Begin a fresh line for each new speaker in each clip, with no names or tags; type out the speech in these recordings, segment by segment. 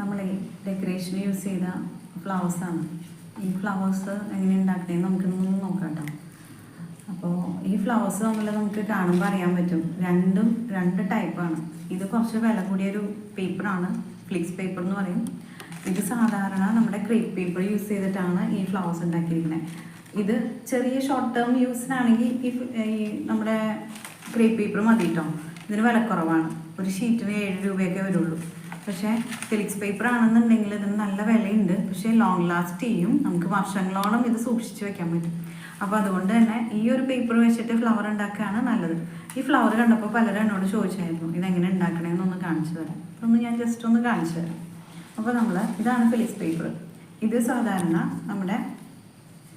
നമ്മൾ ഡെക്കറേഷന് യൂസ് ചെയ്ത ഫ്ലവേഴ്സാണ് ഈ ഫ്ലവേഴ്സ് എങ്ങനെ ഉണ്ടാക്കണേന്ന് നമുക്കൊന്ന് നോക്കാം അപ്പോൾ ഈ ഫ്ലവേഴ്സ് തമ്മിൽ നമുക്ക് കാണുമ്പോൾ അറിയാൻ പറ്റും. രണ്ടും രണ്ട് ടൈപ്പാണ് ഇത് കുറച്ച് വില കൂടിയൊരു പേപ്പറാണ് ഫ്ലിക്സ് പേപ്പർ എന്ന് പറയും. ഇത് സാധാരണ നമ്മുടെ ക്രീപ്പ് പേപ്പർ യൂസ് ചെയ്തിട്ടാണ് ഈ ഫ്ലവേഴ്സ് ഉണ്ടാക്കിയിരിക്കുന്നത് ഇത് ചെറിയ ഷോർട്ട് ടേം യൂസിനാണെങ്കിൽ ഈ നമ്മുടെ ക്രീപ്പ് പേപ്പർ മതി കേട്ടോ ഇതിന് വില കുറവാണ്. ഒരു ഷീറ്റിന് ഏഴ് രൂപയൊക്കെ വരുള്ളൂ. പക്ഷേ ഫിലിക്സ് പേപ്പർ ആണെന്നുണ്ടെങ്കിൽ ഇതിന് നല്ല വിലയുണ്ട്. പക്ഷേ ലോങ് ലാസ്റ്റ് ചെയ്യും നമുക്ക് വർഷങ്ങളോളം ഇത് സൂക്ഷിച്ച് വെക്കാൻ പറ്റും. അപ്പോൾ അതുകൊണ്ട് തന്നെ ഈ ഒരു പേപ്പർ വെച്ചിട്ട് ഫ്ലവർ ഉണ്ടാക്കുകയാണ് നല്ലത്. ഈ ഫ്ലവർ കണ്ടപ്പോൾ പലരും എന്നോട് ചോദിച്ചായിരുന്നു ഇതെങ്ങനെ ഉണ്ടാക്കണമെന്നൊന്ന് കാണിച്ചു തരാം. ഒന്ന് ഞാൻ ജസ്റ്റ് ഒന്ന് കാണിച്ചു തരാം. അപ്പോൾ നമ്മൾ ഇതാണ് ഫിലിക്സ് പേപ്പർ ഇത് സാധാരണ നമ്മുടെ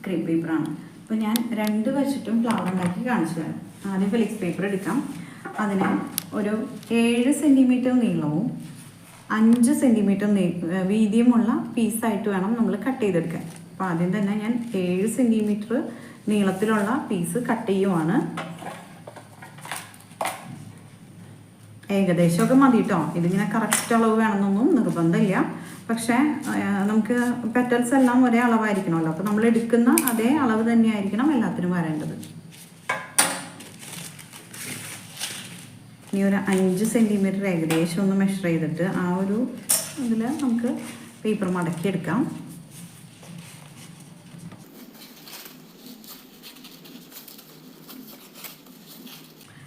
ക്രീം പേപ്പറാണ് അപ്പോൾ ഞാൻ രണ്ട് വശത്തും ഫ്ലവർ ഉണ്ടാക്കി കാണിച്ചു തരാം. ആദ്യം ഫിലിക്സ് പേപ്പർ എടുക്കാം. അതിന് ഒരു ഏഴ് സെന്റിമീറ്റർ നീളവും അഞ്ച് സെന്റിമീറ്റർ വീതിയുമുള്ള പീസായിട്ട് വേണം നമ്മൾ കട്ട് ചെയ്തെടുക്കാൻ. അപ്പോൾ ആദ്യം തന്നെ ഞാൻ ഏഴ് സെന്റിമീറ്റർ നീളത്തിലുള്ള പീസ് കട്ട് ചെയ്യുവാണ്. ഏകദേശമൊക്കെ മതി കേട്ടോ ഇതിങ്ങനെ കറക്റ്റ് അളവ് വേണമെന്നൊന്നും നിർബന്ധമില്ല. പക്ഷേ നമുക്ക് പെറ്റൽസ് എല്ലാം ഒരേ അളവായിരിക്കണമല്ലോ. അപ്പോൾ നമ്മൾ എടുക്കുന്ന അതേ അളവ് തന്നെയായിരിക്കണം എല്ലാത്തിനും വരേണ്ടത്. ഇനി ഒരു അഞ്ച് സെന്റിമീറ്റർ ഏകദേശം ഒന്ന് മെഷർ ചെയ്തിട്ട് ആ ഒരു ഇതിൽ നമുക്ക് പേപ്പർ മടക്കിയെടുക്കാം.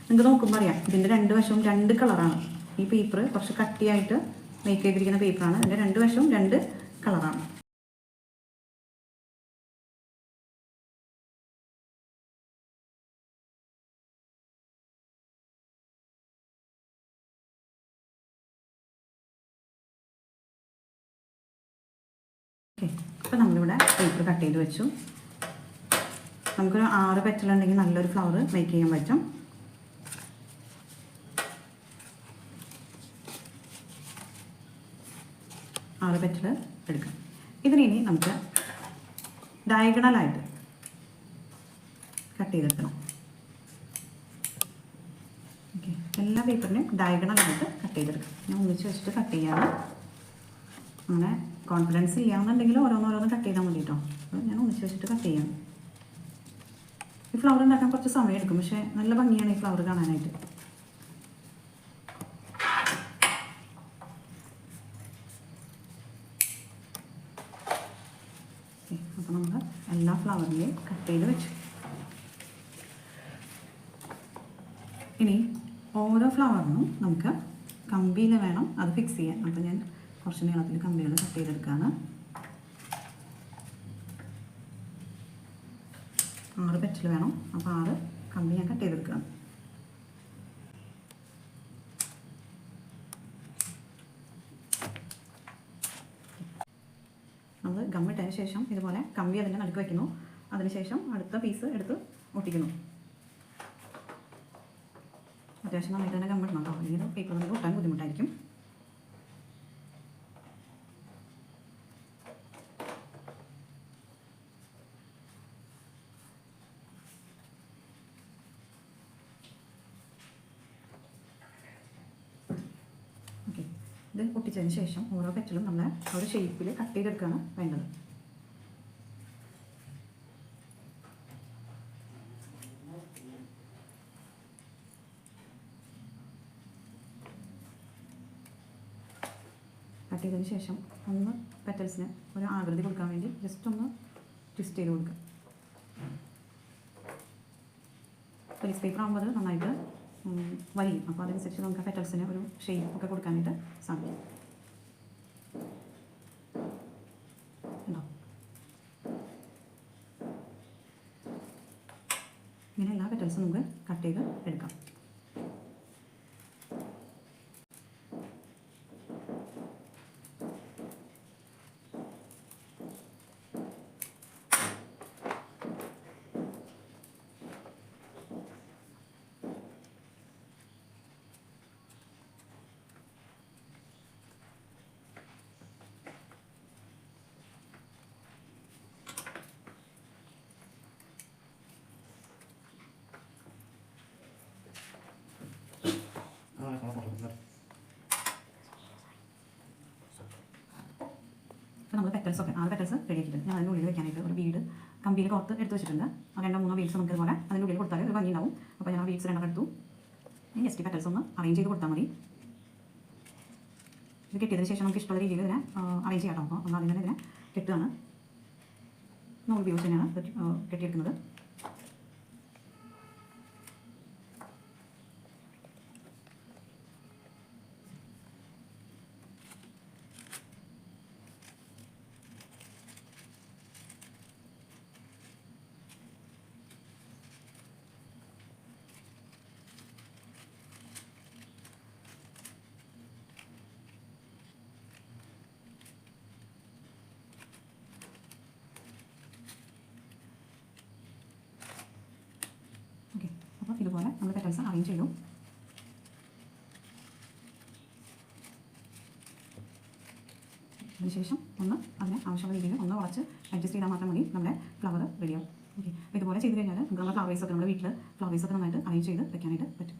നിങ്ങൾക്ക് നോക്കുമ്പോൾ അറിയാം ഇതിന്റെ രണ്ട് വശവും രണ്ട് കളറാണ് ഈ പേപ്പർ കുറച്ച് കട്ടിയായിട്ട് മേക്ക് ചെയ്തിരിക്കുന്ന പേപ്പറാണ് ഇതിന്റെ രണ്ട് വശവും രണ്ട് കളറാണ് അപ്പോൾ നമ്മളിവിടെ പേപ്പർ കട്ട് ചെയ്ത് വെച്ചു. നമുക്കൊരു ആറ് പെറ്റലുണ്ടെങ്കിൽ നല്ലൊരു ഫ്ലവർ മേക്ക് ചെയ്യാൻ പറ്റും. ആറ് പെറ്റൽ എടുക്കാം. ഇതിനി നമുക്ക് ഡയഗണലായിട്ട് കട്ട് ചെയ്തെടുക്കണം. ഓക്കെ എല്ലാ പേപ്പറിനെയും ഡയഗണലായിട്ട് കട്ട് ചെയ്തെടുക്കാം. ഞാൻ ഒന്നിച്ച് വെച്ചിട്ട് കട്ട് ചെയ്യാണ് അങ്ങനെ കോൺഫിഡൻസ് ഇല്ലാന്നുണ്ടെങ്കിൽ ഓരോന്നോരോന്ന് കട്ട് ചെയ്താൽ മതി കേട്ടോ ഞാൻ ഒന്നിച്ച് വെച്ചിട്ട് കട്ട് ചെയ്യാം. ഈ ഫ്ലവർ ഉണ്ടാക്കാൻ കുറച്ച് സമയം എടുക്കും പക്ഷേ നല്ല ഭംഗിയാണ് ഈ ഫ്ലവർ കാണാനായിട്ട്. അപ്പോൾ നമ്മൾ എല്ലാ ഫ്ലവറിനെയും കട്ട് ചെയ്ത് വെച്ചു. ഇനി ഓരോ ഫ്ലവറിനും നമുക്ക് കമ്പിയിൽ വേണം അത് ഫിക്സ് ചെയ്യാൻ. അപ്പോൾ ഞാൻ കുറച്ച് നീളത്തിൽ കമ്പികൾ കട്ട് ചെയ്തെടുക്കുകയാണ് ആറ് പെറ്റൽ വേണം. അപ്പോൾ ആറ് കമ്പി ഞാൻ കട്ട് ചെയ്തെടുക്കുകയാണ്. നമ്മൾ ഗമ്മിട്ടതിന് ശേഷം ഇതുപോലെ കമ്പി അതിന്റെ നടുക്ക് വയ്ക്കുന്നു അതിനുശേഷം അടുത്ത പീസ് എടുത്ത് ഒട്ടിക്കുന്നു. അത്യാവശ്യം നന്നായിട്ട് തന്നെ ഗമ്മിടണം കേട്ടോ അല്ലെങ്കിൽ പേപ്പർ നമുക്ക് ഒട്ടാൻ ബുദ്ധിമുട്ടായിരിക്കും ഓക്കെ ഇത് പൊട്ടിച്ചതിന് ശേഷം ഓരോ പെറ്റലും നമ്മൾ ഒരു ഷേപ്പിൽ കട്ട് ചെയ്തെടുക്കുകയാണ് വേണ്ടത്. കട്ട് ചെയ്തതിന് ശേഷം ഒന്ന് പെറ്റൽസിന് ഒരു ആകൃതി കൊടുക്കാൻ വേണ്ടി ജസ്റ്റ് ഒന്ന് ട്വിസ്റ്റ് ചെയ്ത് കൊടുക്കുക. പോലീസ് പേപ്പർ ആകുമ്പോൾ നന്നായിട്ട് വലിയും. അപ്പോൾ അതനുസരിച്ച് നമുക്ക് പെറ്റൽസിന് ഒരു ഷേപ്പ് ഒക്കെ കൊടുക്കാനായിട്ട് സാധിക്കും. ഇങ്ങനെ എല്ലാ പെറ്റൽസും നമുക്ക് കട്ട് ചെയ്ത് എടുക്കാം. അപ്പോൾ നമ്മൾ പെറ്റൽസ് ഒക്കെ ആറ് പെറ്റൽസ് റെഡിയാക്കിയിട്ടുണ്ട് ഞാൻ അതിന്റെ ഉള്ളിൽ വെക്കാനായിട്ട് ഒരു വീട് കമ്പിയിൽ കോർത്ത് എടുത്ത് വെച്ചിട്ടുണ്ട്. രണ്ടോ മൂന്നോ ബീഡ്സ് നമുക്ക് ഇതുപോലെ അതിന്റെ ഉള്ളിൽ കൊടുത്താൽ ഒരു ഭംഗി ഉണ്ടാവും അപ്പോൾ ഞാൻ ആ വീൽസ് രണ്ടെണ്ണം എടുത്തു. ഇനി ജസ്റ്റ് പെറ്റൽസ് ഒന്ന് അറേഞ്ച് ചെയ്ത് കൊടുത്താൽ മതി. ഇത് കെട്ടിയതിന് ശേഷം നമുക്ക് ഇഷ്ടമുള്ള രീതിയിൽ ഇതിനെ അറേഞ്ച് ചെയ്യാം കേട്ടോ അപ്പോൾ നമ്മൾ അതിന് ഇതിനെ കെട്ടുകയാണ്. നമ്മൾ ഉപയോഗിച്ച് തന്നെയാണ് കെട്ടിയെടുക്കുന്നത് ഓക്കെ അപ്പോൾ ഇതുപോലെ നമ്മൾ പെറ്റൽസ് അറേഞ്ച് ചെയ്യും അതിനുശേഷം ഒന്ന് അതിന് ആവശ്യമുള്ള രീതിയിൽ ഒന്ന് വളച്ച് അഡ്ജസ്റ്റ് ചെയ്താൽ മാത്രം മതി നമ്മുടെ ഫ്ലവർ റെഡിയാവും ഓക്കെ ഇതുപോലെ ചെയ്ത് കഴിഞ്ഞാൽ നമുക്ക് നമ്മുടെ ഫ്ലവേഴ്സൊക്കെ നമ്മുടെ വീട്ടിൽ ഫ്ലവേഴ്സൊക്കെ നന്നായിട്ട് അറേഞ്ച് ചെയ്ത് വെക്കാനായിട്ട് പറ്റും.